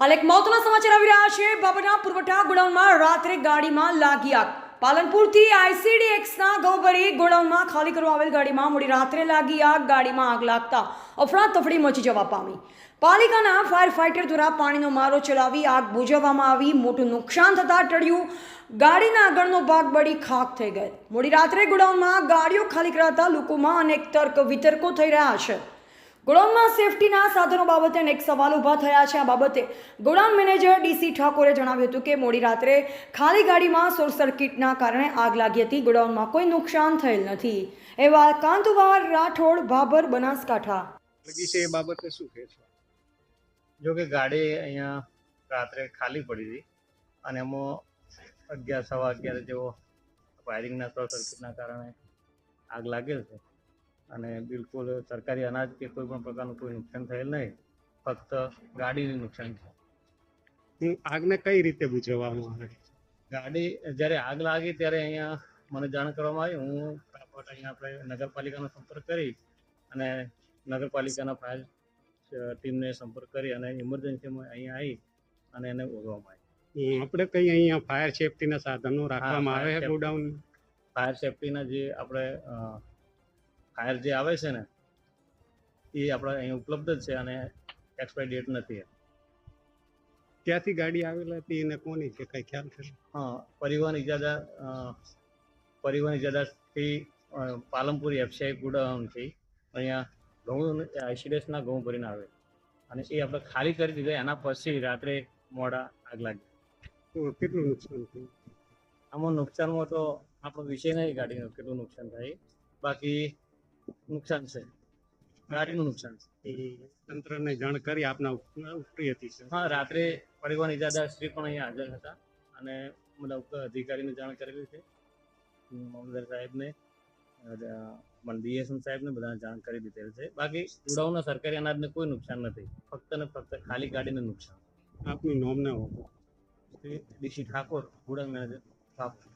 હાલ એક મહત્વના સમાચાર આવી રહ્યા છે. બાબરના પુરવઠા ગોડાઉનમાં રાત્રે ગાડીમાં લાગી આગ. પાલનપુરથી આઈસીડીએક્સના ગૌભરી ગોડાઉનમાં ખાલી કરવા આવેલ ગાડીમાં મોડી રાત્રે લાગી આગ. ગાડીમાં આગ લાગતા અફડાતફડી મચી જવા પામી. પાલિકાના ફાયર ફાઇટર દ્વારા પાણીનો મારો ચલાવી આગ બુઝાવવામાં આવી. મોટું નુકસાન થતાં ટળ્યું. ગાડીના આગળનો ભાગ બળી ખાક થઈ ગયો. મોડી રાત્રે ગોડાઉનમાં ગાડીઓ ખાલી કરાતા લોકોમાં અનેક તર્ક વિતર્કો થઈ રહ્યા છે. ગોડાઉનમાં સેફટીના સાધનો બાબતે અનેક સવાલ ઊભા થયા છે. આ બાબતે ગોડાઉન મેનેજર ડીસી ઠાકોરે જણાવ્યું હતું કે મોડી રાત્રે ખાલી ગાડીમાં શોર્ટ સર્કિટના કારણે આગ લાગી હતી. ગોડાઉનમાં કોઈ નુકસાન થયેલ નથી. એવા કાંતુવાર રાઠોડ ભાભર બનાસકાંઠા. લગી છે એ બાબતે શું કહેશો જો કે ગાડી અહીંયા રાત્રે ખાલી પડી હતી અને એમાં અગિયાર સવા અગિયાર જેવો વાયરિંગના શોર્ટ સર્કિટના કારણે આગ લાગેલ છે. અને બિલકુલ સરકારી અનાજ કે કોઈ પણ પ્રકારનું કોઈ નુકસાન થયેલ નહીં ફક્ત ગાડીનું નુકસાન છે. આગને કઈ રીતે બુજવવામાં આવે ગાડી જ્યારે આગ લાગી ત્યારે અહીંયા મને જાણ કરવામાં આવી. હું ફટાફટ અહીંયા આપણે નગરપાલિકાનો સંપર્ક કરી અને નગરપાલિકાના ફાયર ટીમને સંપર્ક કરી અને ઇમરજન્સીમાં અહીંયા આવી અને એને ઓળવામાં આવી. આપણે કઈ અહીંયા ફાયર સેફટીના સાધનો રાખવામાં આવે. ગોડાઉન ફાયર સેફટીના જે આપણે ફાયર જે આવે છે ને એ આપણે અહીં ઉપલબ્ધ જ છે અને એક્સપાયર ડેટ નથી ત્યાંથી ગાડી આવેલા હતી એને કોની કે કઈ ખ્યાલ છે? હા પરિવહન ઇજાદા પરિવહન ઇજાદાથી પાલનપુર એફસીઆઈ ગુડાઉનથી અહીંયા ઘઉં આઈસીડીએસના ઘઉં ભરીને આવે. અને એ આપણે ખાલી કરી દીધા એના પછી રાત્રે મોડા આગ લાગી. કેટલું નુકસાન થયું? આમાં નુકસાનમાં તો આપણો વિષય નહીં ગાડીનો કેટલું નુકસાન થાય. બાકી નુકસાન છે. ગાડીનું નુકસાન છે. તંત્રને જાણ કરી આપના ઉપરી હતી સર હા રાત્રે પરિવહન ઇજાદાર શ્રી પણ અહીંયા હાજર હતા અને મતલબ અધિકારીને જાણ કરેલી છે. મામલતદાર સાહેબને ડીએસએમ સાહેબને બધાને જાણ કરી દીધેલ છે. બાકી ઉડાવના સરકારી અનાજને કોઈ નુકસાન નથી. ફક્ત ને ફક્ત ખાલી ગાડીને નુકસાન. આપની નોમ ને D C Thakor godown manager. Thakor